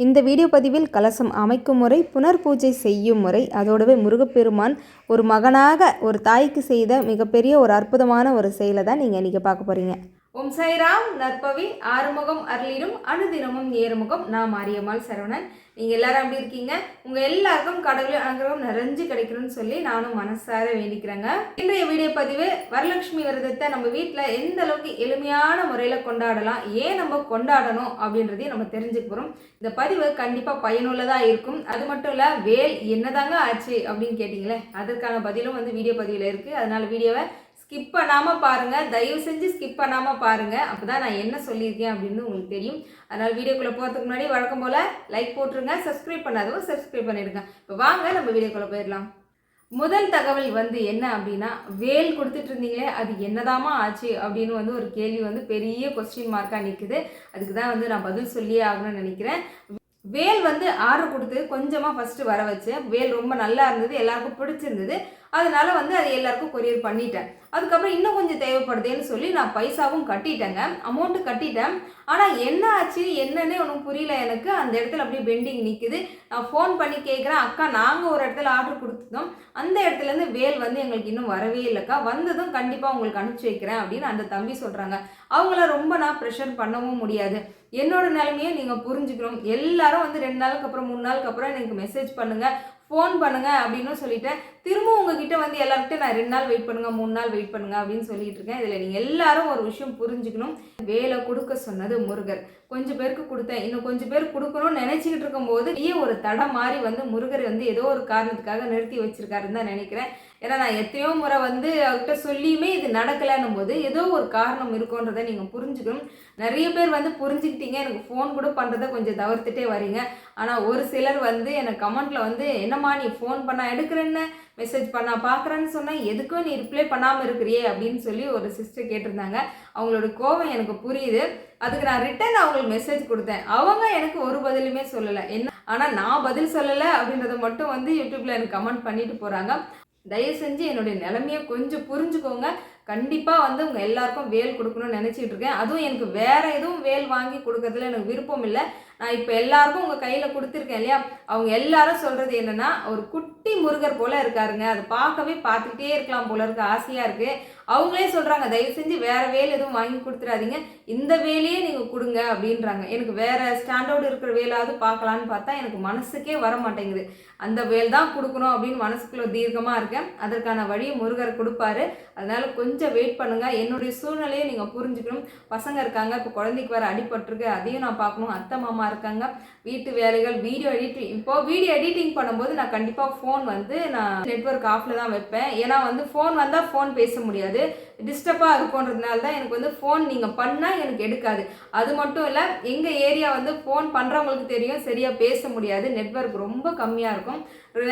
இந்த வீடியோ பதிவில் கலசம் அமைக்கும் முறை புனர் பூஜை செய்யும் முறை அதோடவே முருகப்பெருமான் ஒரு மகனாக ஒரு தாய்க்கு செய்த மிகப்பெரிய ஒரு அற்புதமான ஒரு செயலை தான் நீங்கள் இன்றைக்கி பார்க்க போகிறீங்க ஓம் சாய்ராம் நற்பவி ஆறுமுகம் அருளிடும் அனுதினமும் ஏறுமுகம். நான் மாரியம்மாள் சரவணன். நீங்கள் எல்லாரும் எப்படி இருக்கீங்க? உங்கள் எல்லாருக்கும் கடவுள் அனுகிரகம் நிறைஞ்சு கிடைக்கணும்னு சொல்லி நானும் மனசார வேண்டிக்கிறேங்க. இன்றைய வீடியோ பதிவு வரலட்சுமி விரதத்தை நம்ம வீட்டில் எந்த அளவுக்கு எளிமையான முறையில் கொண்டாடலாம் ஏன் நம்ம கொண்டாடணும் அப்படின்றதையும் நம்ம தெரிஞ்சுக்க போகிறோம் இந்த பதிவு கண்டிப்பாக பயனுள்ளதாக இருக்கும். அது மட்டும் இல்லை வேல் என்னதாங்க ஆச்சு அப்படின்னு கேட்டிங்களே அதற்கான பதிலும் வந்து வீடியோ பதிவில் இருக்குது அதனால் வீடியோவை ஸ்கிப் பண்ணாமல் பாருங்கள் தயவு செஞ்சு ஸ்கிப் பண்ணாமல் பாருங்கள் அப்போ தான் நான் என்ன சொல்லியிருக்கேன் அப்படின்னு உங்களுக்கு தெரியும். அதனால் வீடியோக்குள்ளே போகிறதுக்கு முன்னாடி வழக்கம் போல் லைக் போட்டுருங்க. சப்ஸ்கிரைப் பண்ணாதவங்க சப்ஸ்கிரைப் பண்ணிடுங்க. இப்போ வாங்க நம்ம வீடியோக்குள்ளே போயிடலாம். முதல் தகவல் வந்து என்ன அப்படின்னா வேல் கொடுத்துட்டு இருந்தீங்களே அது என்னதாமா ஆச்சு அப்படின்னு வந்து ஒரு கேள்வி வந்து பெரிய கொஸ்டின் மார்க்காக நிற்குது அதுக்கு தான் வந்து நான் பதில் சொல்லியே ஆகணும்னு நினைக்கிறேன். வேல் வந்து ஆர்டர் கொடுத்து கொஞ்சமாக ஃபஸ்ட்டு வர வச்சேன் வேல் ரொம்ப நல்லா இருந்தது எல்லாருக்கும் பிடிச்சிருந்தது. அதனால் வந்து அது எல்லாருக்கும் கொரியர் பண்ணிட்டேன். அதுக்கப்புறம் இன்னும் கொஞ்சம் தேவைப்படுதேன்னு சொல்லி நான் பைசாவும் கட்டிட்டேங்க. அமௌண்ட்டு கட்டிட்டேன். ஆனால் என்ன ஆச்சு என்னன்னே ஒன்றும் புரியல எனக்கு. அந்த இடத்துல அப்படியே பெண்டிங் நிற்குது நான் ஃபோன் பண்ணி கேட்குறேன் அக்கா நாங்கள் ஒரு இடத்துல ஆர்டர் கொடுத்துட்டோம் அந்த இடத்துலேருந்து வேல் வந்து எங்களுக்கு இன்னும் வரவே இல்லைக்கா. வந்ததும் கண்டிப்பாக உங்களுக்கு அனுப்பிச்சி வைக்கிறேன் அப்படின்னு அந்த தம்பி சொல்கிறாங்க அவங்கள ரொம்ப நான் ப்ரெஷர் பண்ணவும் முடியாது. என்னோட நிலைமையை நீங்கள் புரிஞ்சுக்கணும். எல்லாரும் வந்து ரெண்டு நாளுக்கு அப்புறம் மூணு நாளுக்கு அப்புறம் எனக்கு மெசேஜ் பண்ணுங்கள் ஃபோன் பண்ணுங்க அப்படின்னு சொல்லிட்டேன். திரும்ப உங்ககிட்ட வந்து எல்லார்கிட்டையும் நான் ரெண்டு நாள் வெயிட் பண்ணுங்க மூணு நாள் வெயிட் பண்ணுங்க அப்படின்னு சொல்லிட்டு இருக்கேன். இதில் நீங்கள் எல்லாரும் ஒரு விஷயம் புரிஞ்சுக்கணும். வேலை கொடுக்க சொன்னது முருகர். கொஞ்சம் பேருக்கு கொடுத்தேன். இன்னும் கொஞ்சம் பேர் கொடுக்கணும்னு நினச்சிக்கிட்டு இருக்கும்போது ஒரு தடம் மாதிரி வந்து முருகர் வந்து ஏதோ ஒரு காரணத்துக்காக நிறுத்தி வச்சிருக்காருன்னு தான் நினைக்கிறேன். ஏன்னா நான் எத்தனையோ முறை வந்து அவர்கிட்ட சொல்லியுமே இது நடக்கலைன்னும் போது ஏதோ ஒரு காரணம் இருக்குன்றதை நீங்கள் புரிஞ்சுக்கணும். நிறைய பேர் வந்து புரிஞ்சுக்கிட்டீங்க எனக்கு ஃபோன் கூட பண்ணுறதை கொஞ்சம் தவிர்த்துட்டே வரீங்க. ஆனால் ஒரு சிலர் வந்து எனக்கு கமெண்ட்டில் வந்து என்னம்மா நீ ஃபோன் பண்ணால் எடுக்கிறேன்னு மெசேஜ் பண்ணா பார்க்குறேன்னு சொன்னேன் எதுக்கும் நீ ரிப்ளை பண்ணாமல் இருக்கிறியே? அப்படின்னு சொல்லி ஒரு சிஸ்டர் கேட்டிருந்தாங்க. அவங்களோட கோவம் எனக்கு புரியுது. அதுக்கு நான் ரிட்டன் அவங்களுக்கு மெசேஜ் கொடுத்தேன். அவங்க எனக்கு ஒரு பதிலுமே சொல்லலை. என்ன? ஆனால் நான் பதில் சொல்லலை அப்படின்றத மட்டும் வந்து யூடியூப்பில் எனக்கு கமெண்ட் பண்ணிட்டு போகிறாங்க தயவு செஞ்சு என்னுடைய நிலைமையை கொஞ்சம் புரிஞ்சுக்கோங்க. கண்டிப்பாக வந்து உங்கள் எல்லாருக்கும் வேல் கொடுக்கணும்னு நினச்சிட்டு இருக்கேன். அதுவும் எனக்கு வேறு எதுவும் வேல் வாங்கி கொடுக்கறதுல எனக்கு விருப்பம் இல்லை. நான் இப்போ எல்லாருக்கும் உங்கள் கையில் கொடுத்துருக்கேன் இல்லையா? அவங்க எல்லாரும் சொல்கிறது என்னென்னா ஒரு குட்டி முருகர் போல் இருக்காருங்க. அதை பார்க்கவே பார்த்துக்கிட்டே இருக்கலாம் போல இருக்கு. ஆசையாக இருக்குது அவங்களே சொல்கிறாங்க தயவு செஞ்சு வேறு வேல் எதுவும் வாங்கி கொடுத்துடாதீங்க. இந்த வேலையே நீங்கள் கொடுங்க அப்படின்றாங்க. எனக்கு வேறு ஸ்டாண்டர்டு இருக்கிற வேலாவது பார்க்கலான்னு பார்த்தா எனக்கு மனசுக்கே வர மாட்டேங்குது. அந்த வேல் தான் கொடுக்கணும் அப்படின்னு மனசுக்குள்ளே தீர்க்கமாக இருக்கேன். அதற்கான வழியை முருகர் கொடுப்பாரு. அதனால் கொஞ்சம் வெயிட் பண்ணுங்கள் என்னுடைய சூழ்நிலையை நீங்கள் புரிஞ்சுக்கணும். பசங்க இருக்காங்க. இப்போ குழந்தைக்கு வேறு அடிபட்டிருக்கு. அதையும் நான் பார்க்கணும். அத்தை மாமா இருக்காங்க. வீட்டு வேலைகள் வீடியோ எடிட்டிங் இப்போது வீடியோ எடிட்டிங் பண்ணும்போது நான் கண்டிப்பாக ஃபோன் வந்து நான் நெட்ஒர்க் ஆஃபில் தான் வைப்பேன். ஏன்னா வந்து ஃபோன் வந்தால் ஃபோன் பேச முடியாது. டிஸ்டர்பாக இருக்கும்ன்றதுனால தான் எனக்கு வந்து ஃபோன் நீங்கள் பண்ணால் எனக்கு எடுக்காது. அது மட்டும் இல்லை எங்கள் ஏரியா வந்து ஃபோன் பண்ணுறவங்களுக்கு தெரியும் சரியாக பேச முடியாது. நெட்ஒர்க் ரொம்ப கம்மியாக இருக்கும்.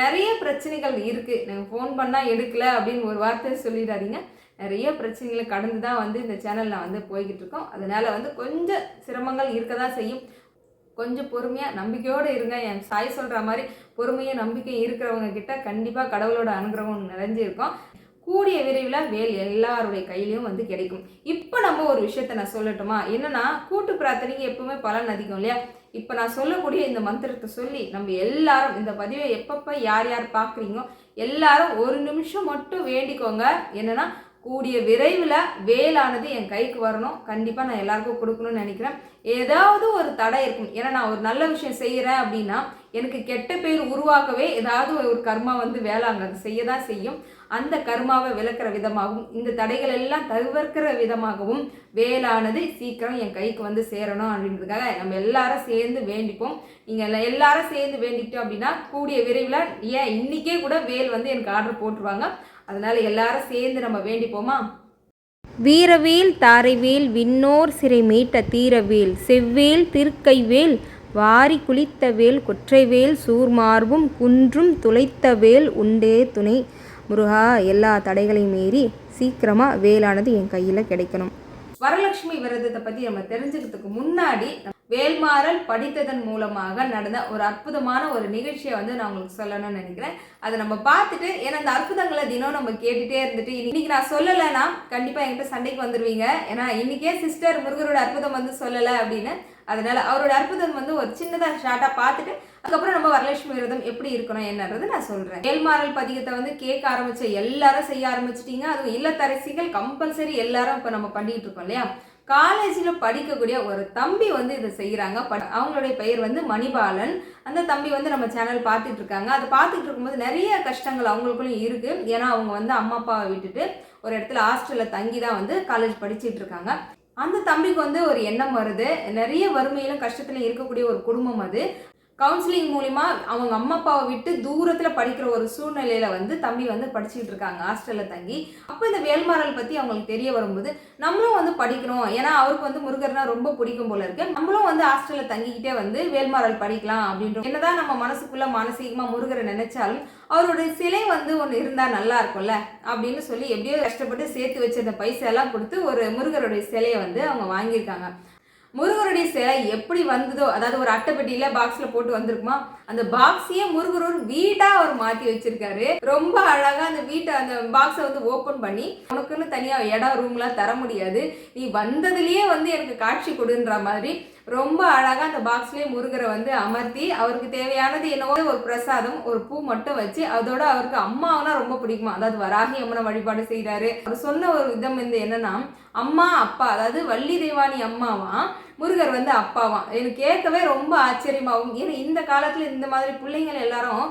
நிறைய பிரச்சனைகள் இருக்குது நீங்கள் ஃபோன் பண்ணால் எடுக்கல அப்படின்னு ஒரு வார்த்தை சொல்லிடாதீங்க. நிறைய பிரச்சனைகளை கடந்து தான் வந்து இந்த சேனலில் வந்து போய்கிட்டு இருக்கோம். அதனால் வந்து கொஞ்சம் சிரமங்கள் இருக்க தான் செய்யும். கொஞ்சம் பொறுமையாக நம்பிக்கையோடு இருங்க. என் சாய் சொல்கிற மாதிரி பொறுமையும் நம்பிக்கையும் இருக்கிறவங்க கிட்ட கண்டிப்பாக கடவுளோட அனுகிரகம் நிறைஞ்சிருக்கும். கூடிய விரைவில் வேல் எல்லாருடைய கையிலையும் வந்து கிடைக்கும். இப்போ நம்ம ஒரு விஷயத்த நான் சொல்லட்டுமா? என்னன்னா கூட்டு பிரார்த்தனைக்கு எப்பவுமே பலன் அதிகம் இல்லையா? இப்போ நான் சொல்லக்கூடிய இந்த மந்திரத்தை சொல்லி நம்ம எல்லாரும் இந்த பதிவை எப்பப்போ யார் யார் பார்க்குறீங்களோ எல்லாரும் ஒரு நிமிஷம் மட்டும் வேண்டிக்கோங்க. என்னன்னா கூடிய விரைவில் வேலானது என் கைக்கு வரணும். கண்டிப்பாக நான் எல்லாருக்கும் கொடுக்கணும்னு நினைக்கிறேன். ஏதாவது ஒரு தடை இருக்கும். ஏன்னா நான் ஒரு நல்ல விஷயம் செய்கிறேன் அப்படின்னா எனக்கு கெட்ட பேர் உருவாக்கவே ஏதாவது ஒரு கர்மா வந்து வேலை அங்கே அது செய்ய தான் செய்யும். அந்த கர்மாவை விளக்குற விதமாகவும் இந்த தடைகள் எல்லாம் தவிர்க்கிற விதமாகவும் வேலானது சீக்கிரம் என் கைக்கு வந்து சேரணும் அப்படின்றதுக்காக நம்ம எல்லாரும் சேர்ந்து வேண்டிப்போம். நீங்கள் எல்லாரும் சேர்ந்து வேண்டிக்கிட்டோம் அப்படின்னா கூடிய விரைவில் ஏன் இன்றைக்கே கூட வேல் வந்து எனக்கு ஆர்டர் போட்டுருவாங்க. அதனால் எல்லாரும் சேர்ந்து நம்ம வேண்டிப்போமா? வீரவேல் தாரைவேல் விண்ணோர் சிறை மீட்ட தீரவேல் செவ்வேல் திருக்கைவேல் வாரி குளித்த வேல் கொற்றைவேல் சூர்மார்பும் குன்றும் துளைத்த வேல் உண்டே துணை. முருகா எல்லா தடைகளையும் மீறி சீக்கிரமாக வேலானது என் கையில் கிடைக்கணும். வரலட்சுமி விரதத்தை பற்றி நம்ம தெரிஞ்சுக்கிறதுக்கு முன்னாடி வேல்மாறல் படித்ததன் மூலமாக நடந்த ஒரு அற்புதமான ஒரு நிகழ்ச்சியை வந்து நான் உங்களுக்கு சொல்லணும்னு நினைக்கிறேன். அதை நம்ம பார்த்துட்டு ஏன்னா அந்த அற்புதங்களை தினம் நம்ம கேட்டுகிட்டே இருந்துட்டு இன்னைக்கு நான் சொல்லலைன்னா கண்டிப்பாக என்கிட்ட சண்டைக்கு வந்துடுவீங்க ஏன்னா இன்னைக்கே சிஸ்டர் முருகரோட அற்புதம் வந்து சொல்லலை அப்படின்னு அதனால அவரோட அற்புதம் வந்து ஒரு சின்னதாக ஷார்ட்டாக பார்த்துட்டு அதுக்கப்புறம் நம்ம வரலட்சுமி விரதம் எப்படி இருக்கணும் என்னன்றது நான் சொல்கிறேன் வேல்மாறல் பதிகத்தை வந்து கேட்க ஆரம்பிச்ச எல்லாரும் செய்ய ஆரம்பிச்சிட்டீங்க. அதுவும் இல்லத்தரசிகள் கம்பல்சரி எல்லாரும் இப்போ நம்ம பண்ணிட்டு இருக்கோம் இல்லையா? காலேஜில் படிக்கக்கூடிய ஒரு தம்பி வந்து இதை செய்கிறாங்க அவங்களுடைய பெயர் வந்து மணிபாலன். அந்த தம்பி வந்து நம்ம சேனல் பார்த்துட்டு இருக்காங்க. அதை பார்த்துட்டு இருக்கும்போது நிறைய கஷ்டங்கள் அவங்களுக்குள்ளும் இருக்குது ஏன்னா அவங்க வந்து அம்மா அப்பாவை விட்டுட்டு ஒரு இடத்துல ஹாஸ்டலில் தங்கி தான் வந்து காலேஜ் படிச்சுட்டு இருக்காங்க. அந்த தம்பிக்கு வந்து ஒரு எண்ணம் வருது. நிறைய வறுமையிலும் கஷ்டத்தில் இருக்கக்கூடிய ஒரு குடும்பம் அது. கவுன்சிலிங் மூலிமா அவங்க அம்மா அப்பாவை விட்டு தூரத்தில் படிக்கிற ஒரு சூழ்நிலையில் வந்து தம்பி வந்து படிச்சுட்டு இருக்காங்க ஹாஸ்டலில் தங்கி. அப்போ இந்த வேல்மாறல் பற்றி அவங்களுக்கு தெரிய வரும்போது நம்மளும் வந்து படிக்கணும். ஏன்னா அவருக்கு வந்து முருகர்னா ரொம்ப பிடிக்கும் போல இருக்கு. நம்மளும் வந்து ஹாஸ்டலில் தங்கிக்கிட்டே வந்து வேல்மாறல் படிக்கலாம் அப்படின்ற என்னதான் நம்ம மனசுக்குள்ள மானசீகமாக முருகரை நினைச்சாலும் அவருடைய சிலை வந்து ஒன்று இருந்தால் நல்லா இருக்கும்ல அப்படின்னு சொல்லி எப்படியோ கஷ்டப்பட்டு சேர்த்து வச்சிருந்த பைசா எல்லாம் கொடுத்து ஒரு முருகருடைய சிலையை வந்து அவங்க வாங்கியிருக்காங்க. முருகருடைய சிலை எப்படி வந்ததோ அதாவது ஒரு அட்டைப்பெட்டியில பாக்ஸ்ல போட்டு வந்திருக்குமா அந்த பாக்ஸையே முருகர் ஒரு வீடா அவர் மாத்தி வச்சிருக்காரு. ரொம்ப அழகா அந்த வீட்டை அந்த பாக்ஸை வந்து ஓபன் பண்ணி உனக்குன்னு தனியா இடம் ரூம்லாம் தர முடியாது. நீ வந்ததுலயே வந்து எனக்கு காட்சி கொடுன்ற மாதிரி ரொம்ப அழகாக அந்த பாக்ஸ்லேயே முருகரை வந்து அமர்த்தி அவருக்கு தேவையானது என்னவோ ஒரு பிரசாதம் ஒரு பூ மட்டும் வச்சு அதோட அவருக்கு அம்மாவனா ரொம்ப பிடிக்குமா? அதாவது வராகி அம்மனை வழிபாடு செய்கிறாரு அவர் சொன்ன ஒரு விதம் வந்து என்னன்னா அம்மா அப்பா அதாவது வள்ளி தெய்வானி அம்மாவா? முருகர் வந்து அப்பாவாம். எனக்கு கேட்கவே ரொம்ப ஆச்சரியமாகும் ஏன்னா இந்த காலத்தில் இந்த மாதிரி பிள்ளைங்கள் எல்லாரும்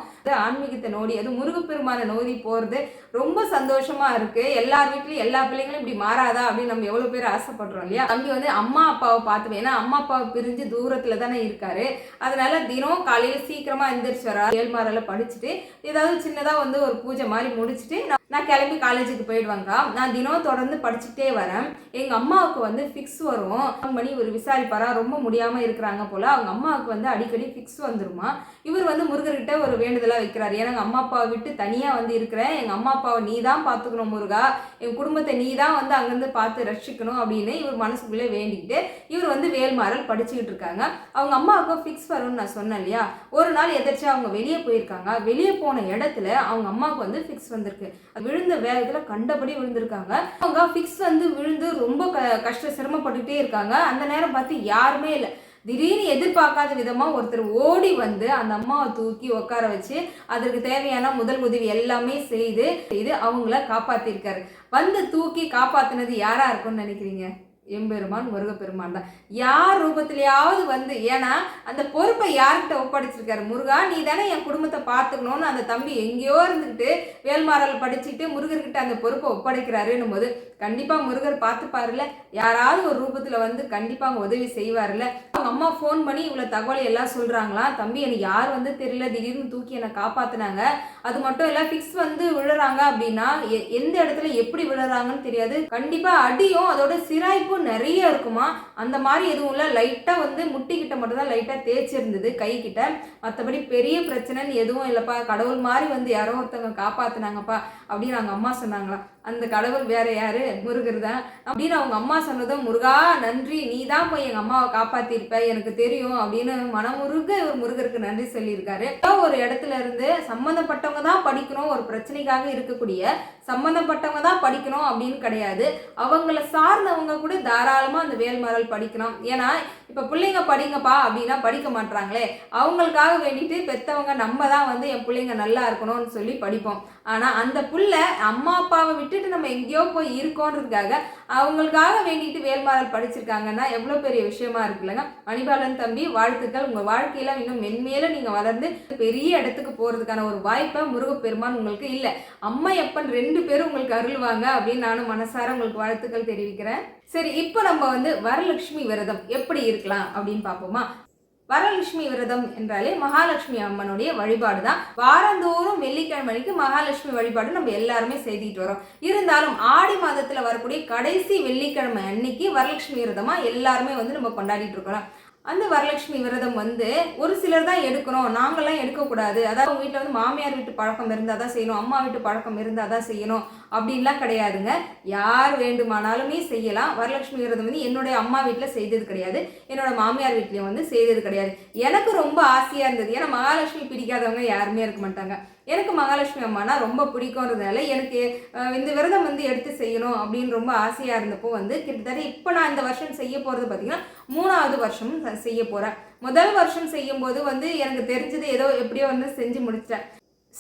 ஆன்மீகத்தை நோடி அது முருகப்பெருமானை நோதி போகிறது ரொம்ப சந்தோஷமாக இருக்குது எல்லார் வீட்லையும் எல்லா பிள்ளைங்களும் இப்படி மாறாதா அப்படின்னு நம்ம எவ்வளோ பேர் ஆசைப்படுறோம் இல்லையா? தம்பி வந்து அம்மா அப்பாவை பார்த்துவேன் ஏன்னா அம்மா அப்பாவை பிரிஞ்சு தூரத்தில் தானே இருக்காரு. அதனால தினம் காலையில் சீக்கிரமாக எந்திரிச்சு வரா ஏழ்மாரெல்லாம் படிச்சுட்டு ஏதாவது சின்னதாக வந்து ஒரு பூஜை மாதிரி முடிச்சுட்டு நான் கிளம்பி காலேஜுக்கு போயிடுவாங்க நான் தினம் தொடர்ந்து படிச்சுட்டே வரேன். எங்கள் அம்மாவுக்கு வந்து ஃபிக்ஸ் வரும். பண்ணி இவர் விசாரிப்பாரா? ரொம்ப முடியாமல் இருக்கிறாங்க போல். அவங்க அம்மாவுக்கு வந்து அடிக்கடி ஃபிக்ஸ் வந்துருமா? இவர் வந்து முருகர்கிட்ட ஒரு வேண்டுதலாக வைக்கிறார். ஏன்னா எங்கள் அம்மா அப்பாவை விட்டு தனியாக வந்து இருக்கிறேன். எங்கள் அம்மா அப்பாவை நீ தான் பார்த்துக்கணும் முருகா. என் குடும்பத்தை நீ தான் வந்து அங்கேருந்து பார்த்து ரசிக்கணும் அப்படின்னு இவர் மனசுக்குள்ளே வேண்டிக்கிட்டு இவர் வந்து வேல்மாறல் படிச்சுக்கிட்டு இருக்காங்க. அவங்க அம்மாவுக்கு ஃபிக்ஸ் வரும்னு நான் சொன்னேன் இல்லையா? ஒரு நாள் எதாச்சும் அவங்க வெளியே போயிருக்காங்க. வெளியே போன இடத்துல அவங்க அம்மாவுக்கு வந்து ஃபிக்ஸ் வந்திருக்கு. விழுந்த வேகத்துல கண்டபடி விழுந்திருக்காங்க. அவங்க ஃபிக்ஸ் வந்து விழுந்து ரொம்ப க கஷ்ட சிரமப்பட்டுட்டே இருக்காங்க. அந்த நேரம் பார்த்து யாருமே இல்லை. திடீர்னு எதிர்பார்க்காத விதமாக ஒருத்தர் ஓடி வந்து அந்த அம்மாவை தூக்கி உட்கார வச்சு அதற்கு தேவையான முதல் உதவி எல்லாமே செய்து இது அவங்கள காப்பாற்றிருக்காரு வந்து தூக்கி காப்பாற்றினது யாராக இருக்கும்னு நினைக்கிறீங்க? எம்பெருமான் முருகப்பெருமான் தான். யார் ரூபத்திலேயாவது வந்து ஏன்னா அந்த பொறுப்பை யார்கிட்ட ஒப்படைச்சிருக்காரு? முருகா நீ தானே என் குடும்பத்தை பார்த்துக்கணும்னு அந்த தம்பி எங்கேயோ இருந்துக்கிட்டு வேல்மாறல் படிச்சுட்டு முருகர்கிட்ட அந்த பொறுப்பை ஒப்படைக்கிறாருன்னும் போது கண்டிப்பாக முருகர் பார்த்துப்பாருல யாராவது ஒரு ரூபத்தில் வந்து கண்டிப்பாக அவங்க உதவி செய்வார்ல அவங்க அம்மா ஃபோன் பண்ணி இவ்வளோ தகவலை எல்லாம் சொல்கிறாங்களாம் தம்பி எனக்கு யார் வந்து தெரியல திடீர்னு தூக்கி என்னை காப்பாற்றினாங்க அது மட்டும் இல்லை ஃபிக்ஸ் வந்து விழுறாங்க அப்படின்னா எந்த இடத்துல எப்படி விழுறாங்கன்னு தெரியாது. கண்டிப்பாக அடியும் அதோட சிராய்ப்பும் நிறைய இருக்குமா? அந்த மாதிரி எதுவும் இல்லை. லைட்டாக வந்து முட்டிக்கிட்ட மட்டும்தான் லைட்டாக தேய்ச்சிருந்தது கை கிட்ட மற்றபடி பெரிய பிரச்சனைன்னு எதுவும் இல்லைப்பா. கடவுள் மாதிரி வந்து யாரோ ஒருத்தவங்க காப்பாற்றினாங்கப்பா அப்படின்னு அவங்க அம்மா சொன்னாங்களா அந்த கடவுள் வேற யாரு? முருகர் தான். அப்படின்னு அவங்க அம்மா சொன்னதும் முருகா நன்றி. நீ தான் போய் எங்க அம்மாவை காப்பாத்திருப்ப. எனக்கு தெரியும். அப்படின்னு மனமுருக இவர் முருகருக்கு நன்றி சொல்லியிருக்காரு. ஒரு இடத்துல இருந்து சம்மந்தப்பட்டவங்க தான் படிக்கணும். ஒரு பிரச்சனைக்காக இருக்கக்கூடிய சம்மந்தப்பட்டவங்க தான் படிக்கணும் அப்படின்னு கிடையாது. அவங்கள சார்ந்தவங்க கூட தாராளமா அந்த வேல்மரல் படிக்கணும் ஏன்னா இப்போ பிள்ளைங்க படிங்கப்பா அப்படின்னா படிக்க மாட்டாங்களே அவங்களுக்காக வேண்டிட்டு பெற்றவங்க நம்ம தான் வந்து என் பிள்ளைங்க நல்லா இருக்கணும்னு சொல்லி படிப்போம். ஆனால் அந்த பிள்ளை அம்மா அப்பாவை விட்டுட்டு நம்ம எங்கேயோ போய் இருக்கோன்றதுக்காக அவங்களுக்காக வேண்டிட்டு வேல்மாறல் படிச்சிருக்காங்கன்னா எவ்வளோ பெரிய விஷயமா இருக்குல்லங்க மணிபாலன் தம்பி வாழ்த்துக்கள். உங்கள் வாழ்க்கையில இன்னும் மென்மேலும் நீங்கள் வளர்ந்து பெரிய இடத்துக்கு போகிறதுக்கான ஒரு வாய்ப்பை முருகப்பெருமான் உங்களுக்கு இல்லை. அம்மா எப்பன் ரெண்டு பேரும் உங்களுக்கு அருள்வாங்க அப்படின்னு நானும் மனசார உங்களுக்கு வாழ்த்துக்கள் தெரிவிக்கிறேன். சரி இப்போ நம்ம வந்து வரலட்சுமி விரதம் எப்படி இருக்கலாம் அப்படின்னு பார்ப்போமா? வரலட்சுமி விரதம் என்றாலே மகாலட்சுமி அம்மனுடைய வழிபாடு தான் வாரந்தோறும் வெள்ளிக்கிழமைக்கு மகாலட்சுமி வழிபாடு நம்ம எல்லாருமே செய்துட்டு வரோம். இருந்தாலும் ஆடி மாதத்தில் வரக்கூடிய கடைசி வெள்ளிக்கிழமை அன்னைக்கு வரலட்சுமி விரதமாக எல்லாருமே வந்து நம்ம கொண்டாடிட்டு இருக்கிறோம் அந்த வரலட்சுமி விரதம் வந்து ஒரு சிலர் தான் எடுக்கணும். நாங்களாம் எடுக்கக்கூடாது. அதாவது உங்கள் வீட்டில் வந்து மாமியார் வீட்டு பழக்கம் இருந்தால் தான் செய்யணும். அம்மா வீட்டு பழக்கம் இருந்தால் தான் செய்யணும். அப்படின்லாம் கிடையாதுங்க. யார் வேண்டுமானாலுமே செய்யலாம். வரலட்சுமி விரதம் வந்து என்னுடைய அம்மா வீட்டில் செய்தது கிடையாது. என்னோட மாமியார் வீட்லேயும் வந்து செய்தது கிடையாது. எனக்கு ரொம்ப ஆசையாக இருந்தது. ஏன்னா மகாலட்சுமி பிடிக்காதவங்க யாருமே இருக்க மாட்டாங்க. எனக்கு மகாலட்சுமி அம்மானா ரொம்ப பிடிக்கும்ன்றதுனால எனக்கு இந்த விரதம் வந்து எடுத்து செய்யணும் அப்படின்னு ரொம்ப ஆசையாக இருந்தப்போ வந்து கிட்டத்தட்ட இப்போ நான் இந்த வருஷம் செய்ய போகிறது பார்த்திங்கன்னா மூணாவது வருஷமும் செய்ய போகிறேன் முதல் வருஷம் செய்யும்போது வந்து எனக்கு தெரிஞ்சது ஏதோ எப்படியோ வந்து செஞ்சு முடிச்சிட்டேன்.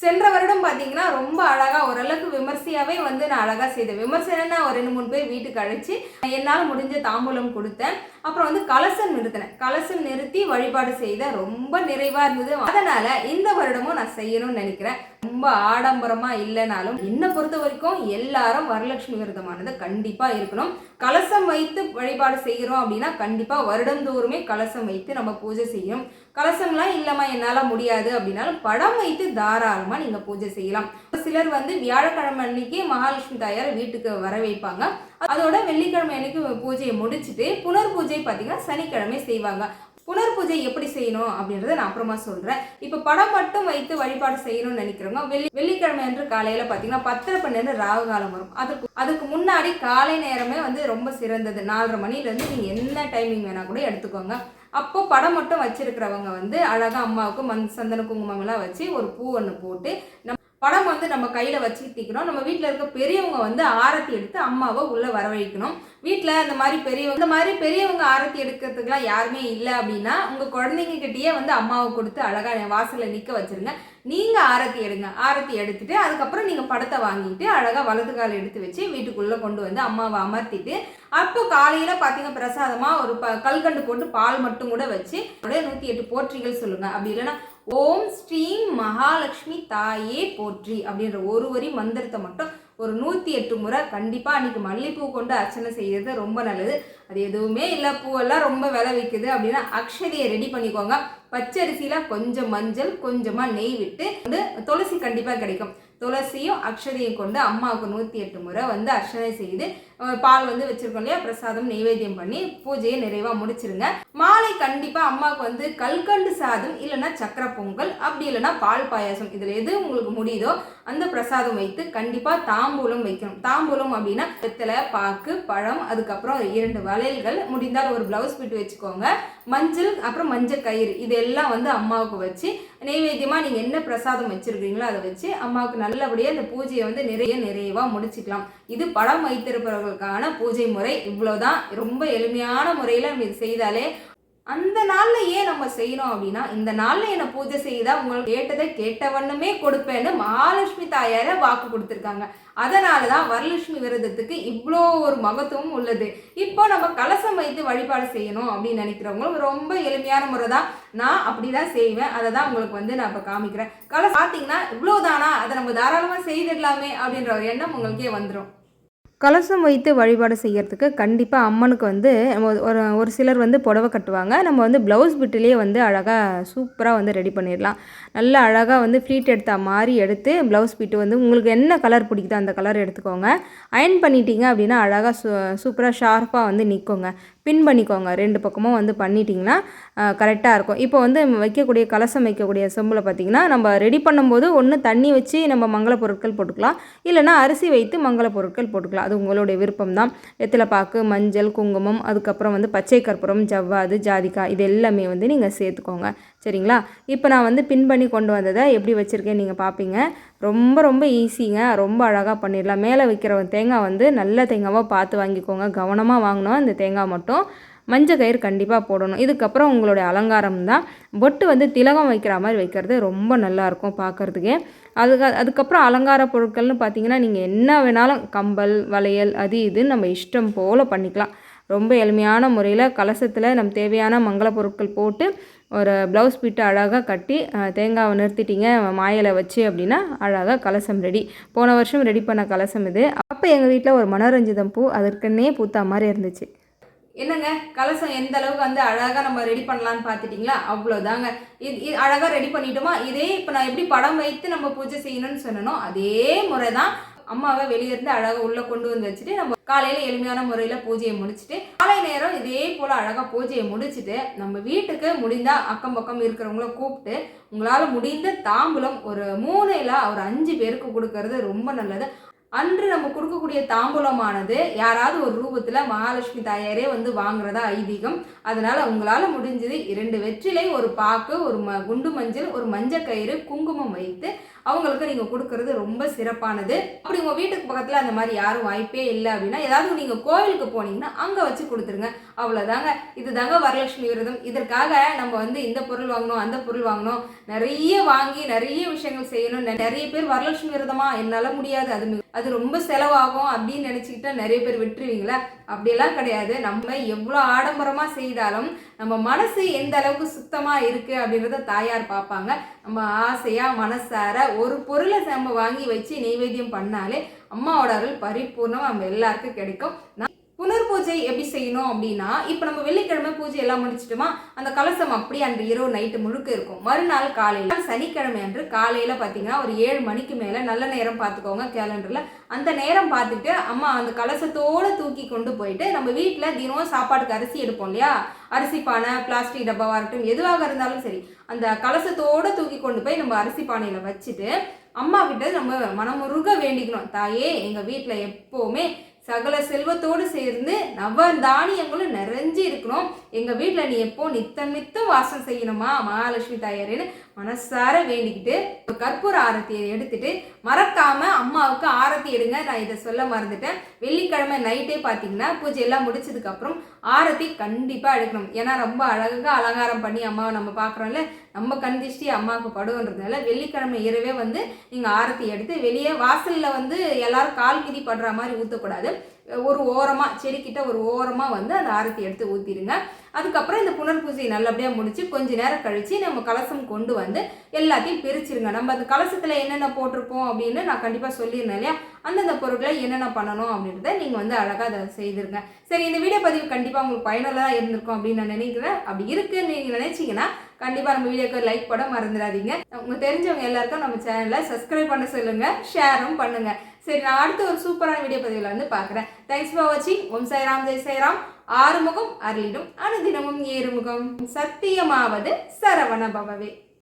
சென்ற வருடம் பார்த்தீங்கன்னா ரொம்ப அழகாக ஓரளவுக்கு விமர்சையாகவே வந்து நான் அழகாக செய்தேன். விமர்சனம்னா ஒரு ரெண்டு மூணு பேர் வீட்டுக்கு அழைச்சி என்னால் முடிஞ்ச தாம்பூலம் கொடுத்தேன். அப்புறம் வந்து கலசம் நிறுத்தினேன். கலசம் நிறுத்தி வழிபாடு செய்த ரொம்ப நிறைவாக இருந்தது. அதனால் இந்த வருடமும் நான் செய்யணும்னு நினைக்கிறேன். ரொம்ப ஆடம்பரமாக இல்லைனாலும் என்னை பொறுத்த வரைக்கும் எல்லாரும் வரலட்சுமி விரதமானது கண்டிப்பாக இருக்கணும். கலசம் வைத்து வழிபாடு செய்கிறோம் அப்படின்னா கண்டிப்பாக வருடந்தோறுமே கலசம் வைத்து நம்ம பூஜை செய்யணும். கலசம்லாம் இல்லைம்மா என்னால் முடியாது அப்படின்னாலும் படம் வைத்து தாராளமாக நீங்கள் பூஜை செய்யலாம். சிலர் வந்து வியாழக்கிழமை அன்னைக்கு மகாலட்சுமி தாயார் வீட்டுக்கு வர வைப்பாங்க. அதோட வெள்ளிக்கிழமை அன்னைக்கு பூஜையை முடிச்சுட்டு புனர் பூஜை பார்த்தீங்கன்னா சனிக்கிழமை செய்வாங்க. புனர் பூஜை எப்படி செய்யணும் அப்படின்றத நான் அப்புறமா சொல்கிறேன் இப்போ படம் மட்டும் வைத்து வழிபாடு செய்யணும்னு நினைக்கிறவங்க வெள்ளி வெள்ளிக்கிழமை அன்று காலையில் பார்த்தீங்கன்னா பத்தரை பன்னெண்டு ராகு காலம் வரும். அதுக்கு அதுக்கு முன்னாடி காலை நேரமே வந்து ரொம்ப சிறந்தது. நாலரை மணிலேருந்து நீங்கள் என்ன டைமிங் வேணால் கூட எடுத்துக்கோங்க. அப்போ படம் மட்டும் வச்சிருக்கிறவங்க வந்து அழகாக அம்மாவுக்கு மண் சந்தன குங்குமம்லாம் வச்சு ஒரு பூ ஒன்று போட்டு பணம் படம் வந்து நம்ம கையில் வச்சுக்கிட்டிக்கிறோம் நம்ம வீட்டில் இருக்க பெரியவங்க வந்து ஆரத்தி எடுத்து அம்மாவை உள்ளே வரவழைக்கணும். வீட்டில் இந்த மாதிரி பெரியவங்க இந்த மாதிரி பெரியவங்க ஆரத்தி எடுக்கிறதுக்குலாம் யாருமே இல்லை அப்படின்னா உங்கள் குழந்தைங்க கிட்டேயே வந்து அம்மாவை கொடுத்து அழகாக வாசலில் நிற்க வச்சுருங்க. நீங்கள் ஆரத்தி எடுங்க. ஆரத்தி எடுத்துட்டு அதுக்கப்புறம் நீங்கள் படத்தை வாங்கிட்டு அழகாக வலது கால் எடுத்து வச்சு வீட்டுக்குள்ளே கொண்டு வந்து அம்மாவை அமர்த்திட்டு அப்போ காலையில் பார்த்தீங்க பிரசாதமாக ஒரு ப கல்கண்டு போட்டு பால் மட்டும் கூட வச்சு நூற்றி எட்டு போற்றிகள் சொல்லுங்கள் அப்படி இல்லைன்னா ஓம் ஸ்ரீம் மகாலட்சுமி தாயே போற்றி அப்படின்ற ஒரு வரி மந்திரத்தை மட்டும் ஒரு நூற்றி எட்டு முறை கண்டிப்பாக அன்றைக்கி மல்லிகைப்பூ கொண்டு அர்ச்சனை செய்கிறது ரொம்ப நல்லது. அது எதுவுமே இல்லை பூவெல்லாம் ரொம்ப விலை விற்குது அப்படின்னா அக்ஷதையை ரெடி பண்ணிக்கோங்க. பச்சரிசியில் கொஞ்சம் மஞ்சள் கொஞ்சமாக நெய் விட்டு வந்து துளசி கண்டிப்பாக கிடைக்கும். துளசியும் அக்ஷதையும் கொண்டு அம்மாவுக்கு நூற்றி எட்டு முறை வந்து அர்ச்சனை செய்து பால் வந்து வச்சிருக்கோம் இல்லையா? பிரசாதம் நெய்வேத்தியம் பண்ணி பூஜையை நிறைவாக முடிச்சிருங்க. மாலை கண்டிப்பாக அம்மாவுக்கு வந்து கல்கண்டு சாதம் இல்லைன்னா சக்கரை பொங்கல் அப்படி இல்லைன்னா பால் பாயாசம். இதில் எது உங்களுக்கு முடியுதோ அந்த பிரசாதம் வைத்து கண்டிப்பாக தாம்பூலம் வைக்கணும். தாம்பூலம் அப்படின்னா வெத்தலை பாக்கு பழம் அதுக்கப்புறம் இரண்டு வளையல்கள். முடிந்தால் ஒரு ப்ளவுஸ் பிட்டு வச்சுக்கோங்க. மஞ்சள் அப்புறம் மஞ்சள் கயிறு. இதெல்லாம் வந்து அம்மாவுக்கு வச்சு நெய்வேத்தியமாக நீங்கள் என்ன பிரசாதம் வச்சுருக்கீங்களோ அதை வச்சு அம்மாவுக்கு நல்லபடியாக இந்த பூஜையை வந்து நிறைய நிறைவாக முடிச்சுக்கலாம். இது படம் வைத்திருப்பவர்களுக்கான பூஜை முறை. இவ்வளோதான் ரொம்ப எளிமையான முறையில் நம்ம இது செய்தாலே அந்த நாளில் ஏன் நம்ம செய்கிறோம் அப்படின்னா இந்த நாளில் என்னை பூஜை செய்தா உங்களுக்கு கேட்டதை கேட்ட வண்ணமே கொடுப்பேன்னு மகாலட்சுமி தாயார வாக்கு கொடுத்துருக்காங்க. அதனால தான் வரலட்சுமி விரதத்துக்கு இவ்வளோ ஒரு மகத்துவம் உள்ளது. இப்போ நம்ம கலசம் வைத்து வழிபாடு செய்யணும் அப்படின்னு நினைக்கிறவங்களும் ரொம்ப எளிமையான முறை தான் நான் அப்படி தான் செய்வேன். அதை தான் உங்களுக்கு வந்து நான் இப்போ காமிக்கிறேன். கலசம் பார்த்தீங்கன்னா இவ்வளோதானா அதை நம்ம தாராளமாக செய்திடலாமே அப்படின்ற ஒரு எண்ணம் உங்களுக்கே வந்துடும் கலசம் வைத்து வழிபாடு செய்கிறதுக்கு கண்டிப்பாக அம்மனுக்கு வந்து நம்ம ஒரு ஒரு சிலர் வந்து புடவை கட்டுவாங்க. நம்ம வந்து ப்ளவுஸ் பிட்டுலேயே வந்து அழகாக சூப்பராக வந்து ரெடி பண்ணிடலாம். நல்லா அழகாக வந்து ஃப்ளீட் எடுத்த மாதிரி எடுத்து ப்ளவுஸ் பிட்டு வந்து உங்களுக்கு என்ன கலர் பிடிக்குதோ அந்த கலர் எடுத்துக்கோங்க. அயன் பண்ணிட்டீங்க அப்படின்னா அழகாக சூ சூப்பராக ஷார்ப்பாக வந்து நிற்குங்க பின் பண்ணிக்கோங்க. ரெண்டு பக்கமும் வந்து பண்ணிட்டீங்கன்னா கரெக்டாக இருக்கும். இப்போ வந்து வைக்கக்கூடிய கலசம் வைக்கக்கூடிய சொம்பில் பார்த்தீங்கன்னா நம்ம ரெடி பண்ணும்போது ஒன்று தண்ணி வச்சு நம்ம மங்கள பொருட்கள் போட்டுக்கலாம். இல்லைன்னா அரிசி வைத்து மங்கள பொருட்கள் போட்டுக்கலாம். அது உங்களுடைய விருப்பம் தான் வெத்தலைப்பாக்கு மஞ்சள் குங்குமம் அதுக்கப்புறம் வந்து பச்சை கற்பூரம் ஜவ்வாது ஜாதிக்காய் இது எல்லாமே வந்து நீங்கள் சேர்த்துக்கோங்க. சரிங்களா? இப்போ நான் வந்து பின் பண்ணி கொண்டு வந்ததை எப்படி வச்சுருக்கேன் நீங்கள் பார்ப்பீங்க ரொம்ப ரொம்ப ஈஸிங்க. ரொம்ப அழகாக பண்ணிடலாம். மேலே விற்கிற தேங்காய் வந்து நல்ல தேங்காவாக பார்த்து வாங்கிக்கோங்க. கவனமாக வாங்கினோம் அந்த தேங்காய் மட்டும் மஞ்சள் கயிறு கண்டிப்பாக போடணும். இதுக்கப்புறம் உங்களுடைய அலங்காரம் தான். பொட்டு வந்து திலகம் வைக்கிற மாதிரி வைக்கிறது ரொம்ப நல்லாயிருக்கும் பார்க்குறதுக்கு அதுக்கு அதுக்கப்புறம் அலங்கார பொருட்கள்னு பார்த்தீங்கன்னா நீங்கள் என்ன வேணாலும் கம்பல் வளையல் அது இதுன்னு நம்ம இஷ்டம் போல் பண்ணிக்கலாம். ரொம்ப எளிமையான முறையில் கலசத்தில் நம்ம தேவையான மங்கள பொருட்கள் போட்டு ஒரு ப்ளவுஸ் பிட்டு அழகாக கட்டி தேங்காவை நிறுத்திட்டீங்க மாயில வச்சு அப்படின்னா அழகாக கலசம் ரெடி போன வருஷம் ரெடி பண்ண கலசம் இது. அப்போ எங்கள் வீட்டில் ஒரு மனோரஞ்சிதம் பூ அதற்குன்னே பூத்தா மாதிரி இருந்துச்சு. என்னங்க? கலசம் எந்த அளவுக்கு வந்து அழகாக நம்ம ரெடி பண்ணலான்னு பார்த்துட்டிங்களா? அவ்வளோதாங்க இது இது அழகாக ரெடி பண்ணிட்டோமா? இதே இப்போ நான் எப்படி படம் வைத்து நம்ம பூஜை செய்யணும்னு சொன்னனோ அதே முறை தான் அம்மாவை வெளியிருந்து அழகாக உள்ளே கொண்டு வந்து வச்சுட்டு நம்ம காலையில் எளிமையான முறையில் பூஜையை முடிச்சுட்டு காலை நேரம் இதே போல் அழகாக பூஜையை முடிச்சுட்டு நம்ம வீட்டுக்கு முடிந்தால் அக்கம் பக்கம் இருக்கிறவங்கள கூப்பிட்டு உங்களால் முடிந்த தாம்பூலம் ஒரு மூணு இல்லை ஒரு அஞ்சு பேருக்கு கொடுக்கறது ரொம்ப நல்லது. அன்று நம்ம கொடுக்கக்கூடிய தாம்பூலமானது யாராவது ஒரு ரூபத்தில் மகாலட்சுமி தாயாரே வந்து வாங்குறதா ஐதீகம். அதனால் உங்களால் முடிஞ்சது இரண்டு வெற்றிலை ஒரு பாக்கு ஒரு ம குண்டு மஞ்சள் ஒரு மஞ்சள் கயிறு குங்குமம் வைத்து அவங்களுக்கு நீங்கள் கொடுக்கறது ரொம்ப சிறப்பானது. அப்படி உங்கள் வீட்டுக்கு பக்கத்தில் அந்த மாதிரி யாரும் வாய்ப்பே இல்லை அப்படின்னா ஏதாவது நீங்கள் கோவிலுக்கு போனீங்கன்னா அங்கே வச்சு கொடுத்துருங்க. அவ்வளோதாங்க இதுதாங்க வரலட்சுமி விரதம். இதற்காக நம்ம வந்து இந்த பொருள் வாங்கணும் அந்த பொருள் வாங்கணும். நிறைய வாங்கி நிறைய விஷயங்கள் செய்யணும். நிறைய பேர் வரலட்சுமி விரதமா என்னால் முடியாது. அது அது ரொம்ப செலவாகும் அப்படின்னு நினச்சிக்கிட்டா நிறைய பேர் விட்டுருவீங்களா? அப்படியெல்லாம் கிடையாது. நம்ம எவ்வளோ ஆடம்பரமாக செய்தாலும் நம்ம மனசு எந்த அளவுக்கு சுத்தமாக இருக்குது அப்படின்றத தாயார் பார்ப்பாங்க. நம்ம ஆசையாக மனசார ஒரு பொருளை நம்ம வாங்கி வச்சு நெய்வேத்தியம் பண்ணாலே அம்மாவோட அருள் பரிபூர்ணம் நம்ம எல்லாருக்கும் கிடைக்கும். நான் புனர் பூஜை எப்படி செய்யணும் அப்படின்னா இப்போ நம்ம வெள்ளிக்கிழமை பூஜை எல்லாம் முடிச்சிட்டோமா அந்த கலசம் அப்படியே அன்று இரவு நைட்டு முழுக்க இருக்கும். மறுநாள் காலையில் சனிக்கிழமை அன்று காலையில் பார்த்தீங்கன்னா ஒரு ஏழு மணிக்கு மேலே நல்ல நேரம் பார்த்துக்கோங்க கேலண்டரில் அந்த நேரம் பார்த்துட்டு அம்மா அந்த கலசத்தோடு தூக்கி கொண்டு போயிட்டு நம்ம வீட்டில் தினம் சாப்பாட்டுக்கு அரிசி எடுப்போம் இல்லையா? அரிசி பானை பிளாஸ்டிக் டப்பாவாக இருக்கட்டும் எதுவாக இருந்தாலும் சரி அந்த கலசத்தோடு தூக்கி கொண்டு போய் நம்ம அரிசி பானையில் வச்சுட்டு அம்மா கிட்ட நம்ம மனமுருக வேண்டிக்கணும். தாயே எங்கள் வீட்டில் எப்போவுமே சகல செல்வத்தோடு சேர்ந்து நவ தானியங்களும் நிறைஞ்சு இருக்கணும் எங்கள் வீட்டில் நீ எப்போ நித்தம் நித்தம் வாசம் செய்யணுமா? மகாலட்சுமி தாயாரேன்னு மனசார வேண்டிக்கிட்டு ஒரு கற்பூர ஆரத்தியை எடுத்துட்டு மறக்காம அம்மாவுக்கு ஆரத்தி எடுங்க. நான் இதை சொல்ல மறந்துட்டேன். வெள்ளிக்கிழமை நைட்டே பார்த்தீங்கன்னா பூஜை எல்லாம் முடிச்சதுக்கு அப்புறம் ஆரத்தி கண்டிப்பாக எடுக்கணும். ஏன்னா ரொம்ப அழகாக அலங்காரம் பண்ணி அம்மாவை நம்ம பார்க்குறோம்ல நம்ம கண் திருஷ்டி அம்மாவுக்கு படுன்றதுனால வெள்ளிக்கிழமை இரவே வந்து நீங்கள் ஆரத்தி எடுத்து வெளியே வாசலில் வந்து எல்லாரும் கால் மிதி படுற மாதிரி ஊற்றக்கூடாது ஒரு ஓரமாக செடிக்கிட்ட ஒரு ஓரமாக வந்து அந்த ஆரத்தி எடுத்து ஊற்றிடுங்க அதுக்கப்புறம் இந்த புனர் பூஜையை நல்லபடியாக முடித்து கொஞ்ச நேரம் கழித்து நம்ம கலசம் கொண்டு வந்து எல்லாத்தையும் பிரிச்சிருங்க. நம்ம அந்த கலசத்தில் என்னென்ன போட்டிருப்போம் அப்படின்னு நான் கண்டிப்பாக சொல்லியிருந்தேன் இல்லையா? அந்தந்த பொருட்களை என்னென்ன பண்ணணும் அப்படின்றத நீங்கள் வந்து அழகாக அதை செய்திருங்க. சரி இந்த வீடியோ பதிவு கண்டிப்பாக உங்களுக்கு பயனுள்ளதாக இருந்திருக்கும் அப்படின்னு நான் நினைக்கிறேன். அப்படி இருக்குன்னு நீங்கள் நினச்சிங்கன்னா கண்டிப்பாக நம்ம வீடியோக்கு லைக் பண்ண மறந்துடாதீங்க. உங்களுக்கு தெரிஞ்சவங்க எல்லாருக்கும் நம்ம சேனலை சப்ஸ்கிரைப் பண்ண சொல்லுங்கள் ஷேரும் பண்ணுங்கள் சரி நான் அடுத்த ஒரு சூப்பரான வீடியோ பதிவில் வந்து பார்க்குறேன். தேங்க்ஸ் ஃபார் வாட்சிங் ஓம் சாய்ராம் ஜெய் சாய்ராம். ஆறுமுகம் அருளிடும் அனுதினமும் ஏறுமுகம். சத்தியமாவது சரவண பவவே.